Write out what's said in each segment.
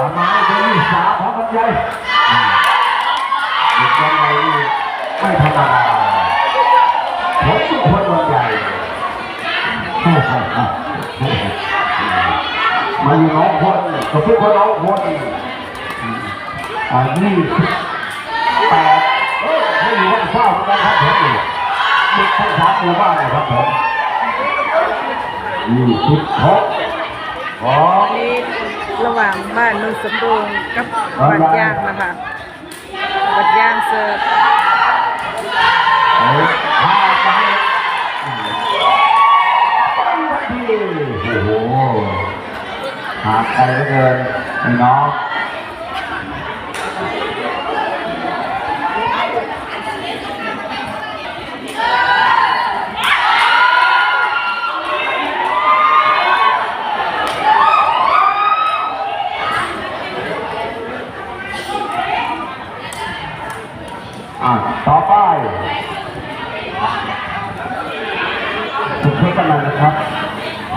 ประมาเป็นที่สามของลำไยอ่าเด็กลำไยนี่ไม่ธรรมดาผมเป็นคนลำไยมาอยู่น้องคนก็เพื่อคนน้องคนอ่ายี่สิบแปดเอ้ยไม่อยู่วันเศร้าเหมือนกันครับผมนี่เด็กทั้งสามหมู่บ้านเลยครับผมยี่สิบหกของอันนี้ ระหว่างบ้านโนนสำโรงกับบ้านย่างนะคะบ้านย่างเสิร์ฟเอ้ยห้าไปที่โอ้โหหาใครเหลือเกินไอ้น้อง อะต่อไปทุกท่านกันนะ ครับ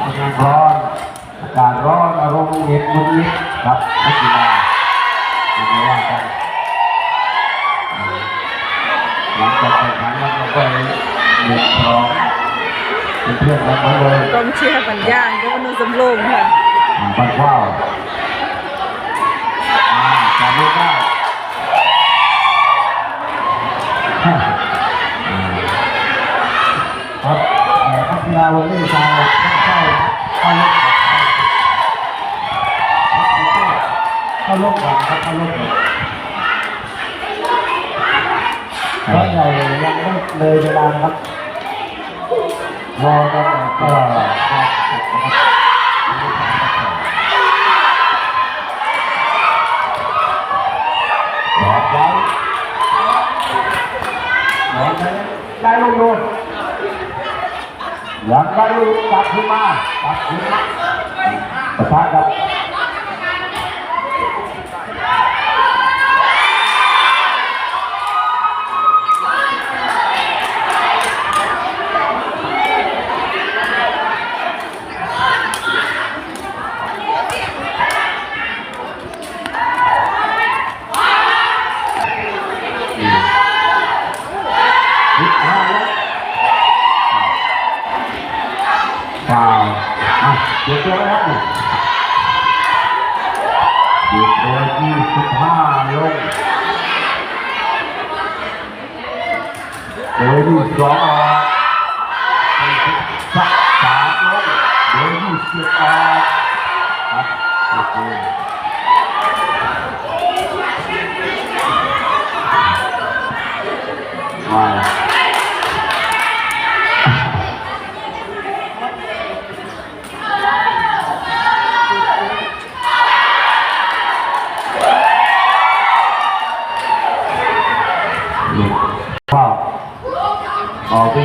อากาศร้อนอากาศร้อนอารมณ์เย็นมุนยิดครับนักกีฬาไม่ว่ากันหลังจากแข่งขันแล้วก็ไปหนึ่งสองเป็นเพื่อนกันมาเลยกองเชียร์บ้านย่างกับบ้านโนนสำโรงค่ะอ่าปันข้าว เข้าลบก่อนครับเข้าลบก่อนเพราะใหญ่ยังไม่เลยเวลาครับรอกันก็รอไว้รอไว้ได้ลงโดน ยังได้ลูกกลับขึ้นมากลับขึ้นมาประทะกับ ฟาวอะเดี๋ยวตัวแล้วครับเดี๋ยวตัวที่สิบห้าลงตัวที่สองออกตัวที่สักสามลงตัวที่สิบออกครับโอเคมา ว้าวออกไป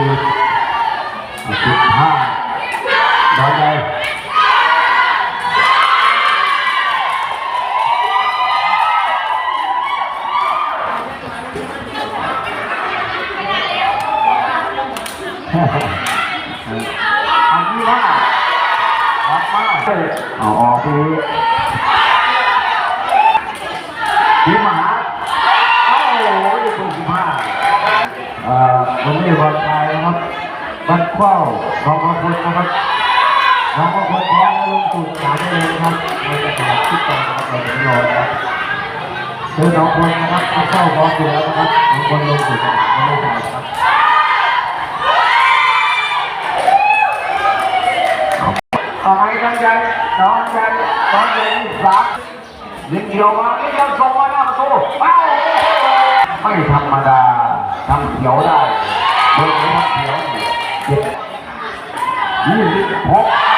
สิบห้าดอนเลยอันนี้ว่าออกมาเอาออกไปดีมหาโอ้โหยี่สิบห้าเอ่อวันนี้วัน ไทยนะครับบันเข้าน้องบางคนนะครับน้องบางคนพร้อมแล้ลงสู่สนามได้เลยนครับเราจะแข่งที่ตรงนะครับเราจะไม่รอนครับเจอน้องคนนะครับเข้าพร้อมอยู่แล้วนะครับน้องคนลงสู่สนามไม่ได้ครับเอาให้ทั้งใจน้องใจน้องใจที่สามยิงเดียวมาไม่ยังส่งมาหน้าประตูเอ้าไม่ธรรมดาทำเขียวได้เบอร์นี้ทำเขียว ยี่สิบหก